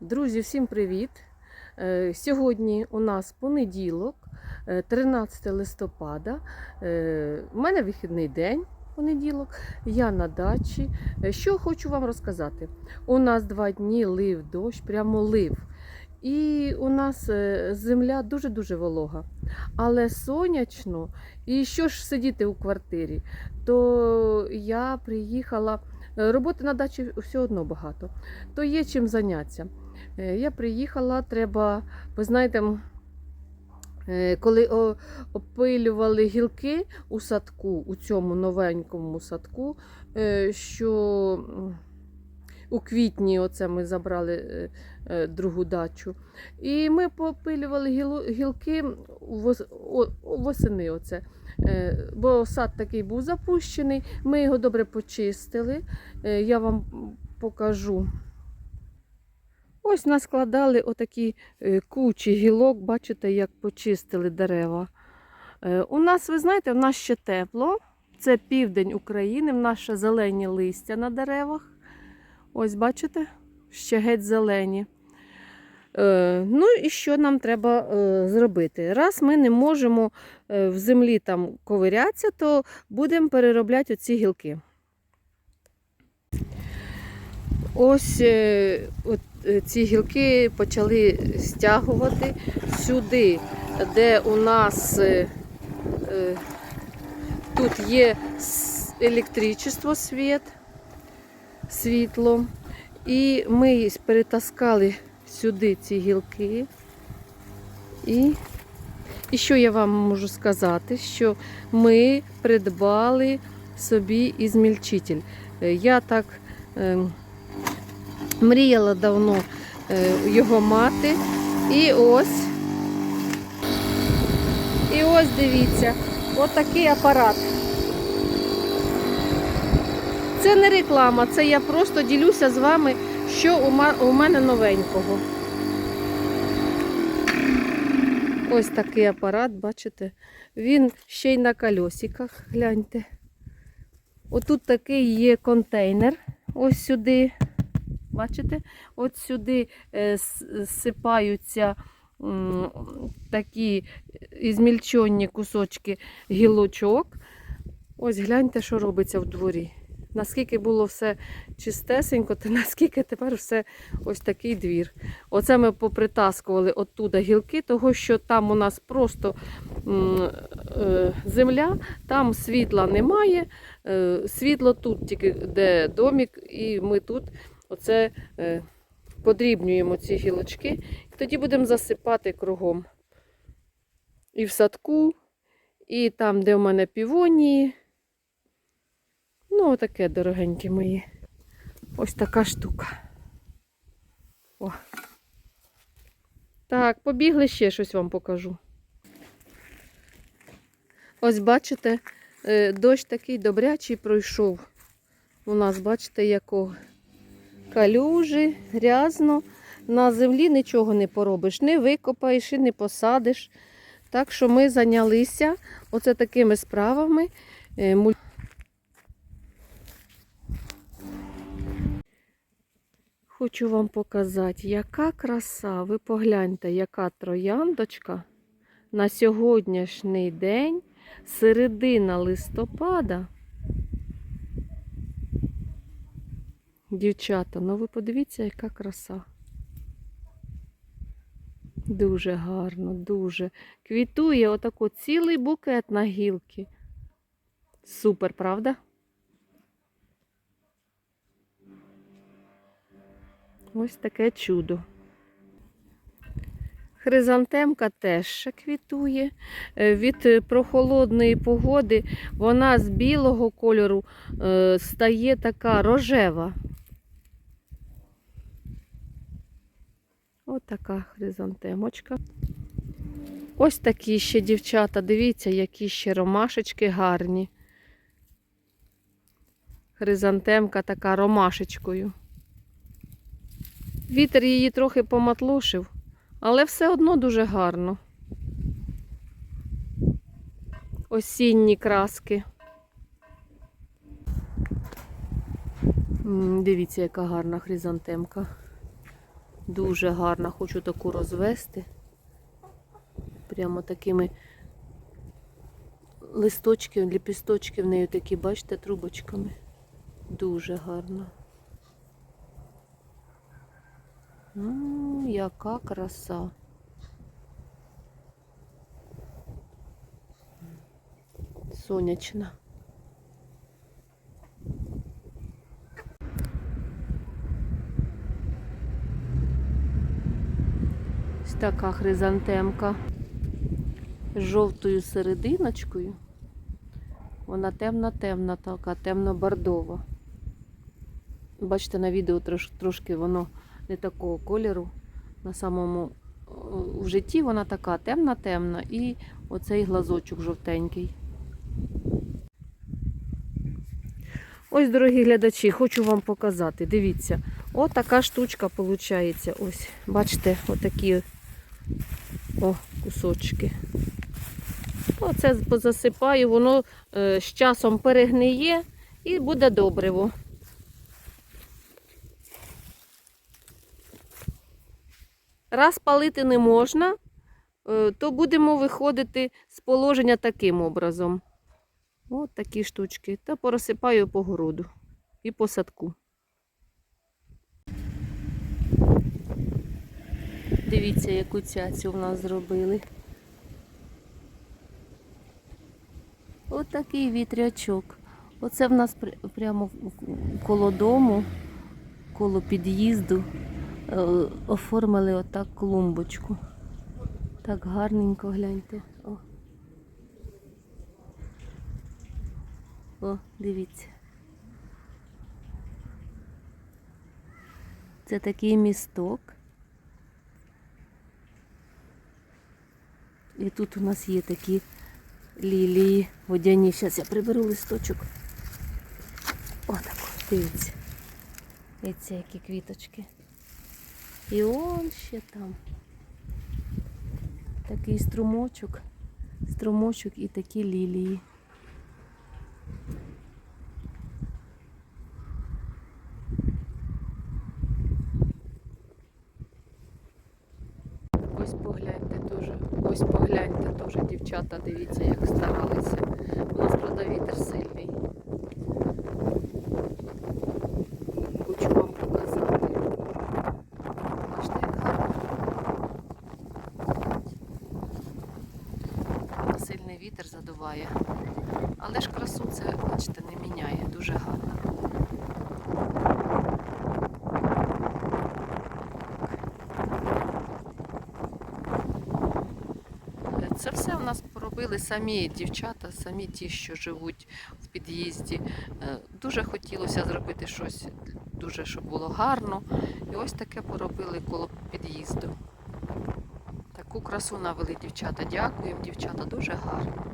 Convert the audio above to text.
Друзі, всім привіт! Е, Сьогодні у нас понеділок, е, 13 листопада. Е, У мене вихідний день, понеділок. Я на дачі. Е, Що хочу вам розказати? У нас два дні лив дощ, прямо лив. І у нас е, земля дуже-дуже волога. Але сонячно. І що ж сидіти у квартирі? То я приїхала. е, Роботи на дачі все одно багато, то є чим зайнятися. Е, Я приїхала, треба, ви знаєте, е, коли опилювали гілки у садку, у цьому новенькому садку, е, що у квітні оце ми забрали другу дачу. І ми попилювали гілки восени. Оце. Бо сад такий був запущений, ми його добре почистили. Я вам покажу. Ось наскладали отакі е, кучі гілок, бачите, як почистили дерева. Е, У нас, ви знаєте, в нас ще тепло. Це південь України, в нас ще зелені листя на деревах. Ось, бачите, ще геть зелені. Е, Ну і що нам треба зробити? Раз ми не можемо в землі там ковирятися, то будемо переробляти оці гілки. Ось от, ці гілки почали стягувати сюди, де у нас е, е, тут є електричество, світ, світло. І ми перетаскали сюди ці гілки. І, і що я вам можу сказати? Що ми придбали собі ізмільчитель. Е, Я так. Мріяла давно е, його мати. І ось. І ось дивіться, отакий апарат. Це не реклама, це я просто ділюся з вами, що у мене новенького. Ось такий апарат, бачите? Він ще й на колесиках, гляньте. Отут такий є контейнер. Ось сюди. Бачите? От сюди е, сипаються такі ізмільчонні кусочки гілочок. Ось гляньте, що робиться в дворі. Наскільки було все чистесенько, то наскільки тепер все ось такий двір. Оце ми попритаскували оттуда гілки, того що там у нас просто е, земля, там світла немає. Е, світло тут тільки де домік, і ми тут оце е, подрібнюємо ці гілочки, і тоді будемо засипати кругом. І в садку, і там, де у мене півонії. Ну, отаке, дорогенькі мої. Ось така штука. О. Так, побігли ще щось вам покажу. Ось бачите, е, дощ такий добрячий пройшов. У нас, бачите, якого калюжі, грязно. На землі нічого не поробиш, не викопаєш і не посадиш. Так що ми зайнялися оце такими справами. Е, Хочу вам показати, яка краса. Ви погляньте, яка трояндочка на сьогоднішній день, середина листопада. Дівчата, ну ви подивіться, яка краса. Дуже гарно, дуже. Квітує отако цілий букет на гілки. Супер, правда? Ось таке чудо. Хризантемка теж ще квітує. Е, Від прохолодної погоди вона з білого кольору е, стає така рожева. Ось така хризантемочка. Ось такі ще дівчата, дивіться, які ще ромашечки гарні. Хризантемка така ромашечкою. Вітер її трохи поматлушив, але все одно дуже гарно. Осінні краски. Дивіться, яка гарна хризантемка. Дуже гарна, хочу таку розвести. Прямо такими листочки, ліпісточки в неї такі, бачите, трубочками. Дуже гарно. М, яка краса. Сонячна. Така хризантемка з жовтою серединочкою. Вона темна-темна, така, темно-бордова. Бачите, на відео трош, трошки воно не такого кольору. На самому в житті вона така темна-темна і оцей глазочок жовтенький. Ось, дорогі глядачі, хочу вам показати. Дивіться, от така штучка виходить. Ось, бачите, отакі о, кусочки. Оце позасипаю, воно е, з часом перегниє і буде добриво. Раз палити не можна, е, то будемо виходити з положення таким образом. От такі штучки. Та порозсипаю по городу і по садку. Дивіться, яку цяцю в нас зробили. От вітрячок. Оце в нас прямо коло дому, коло під'їзду е, оформили отак клумбочку. Так гарненько гляньте. О. О, дивіться. Це такий місток. І тут у нас є такі лілії водяні. Зараз я приберу листочок. Отак, дивіться. Дивіться, які квіточки. І он ще там. Такий струмочок, струмочок і такі лілії. Ось погляньте дуже, ось погляньте дуже, дівчата, дивіться, як старалися. У нас, правда, вітер сильний. Хочу вам показати. Бачите, як гарно. Сильний вітер задуває. Але ж красу це, бачите, не міняє. Дуже гарно. Це все поробили самі дівчата, самі ті, що живуть в під'їзді. Е, Дуже хотілося зробити щось, дуже щоб було гарно. І ось таке поробили коло під'їзду. Таку красу навели дівчата. Дякуємо, дівчата, дуже гарно.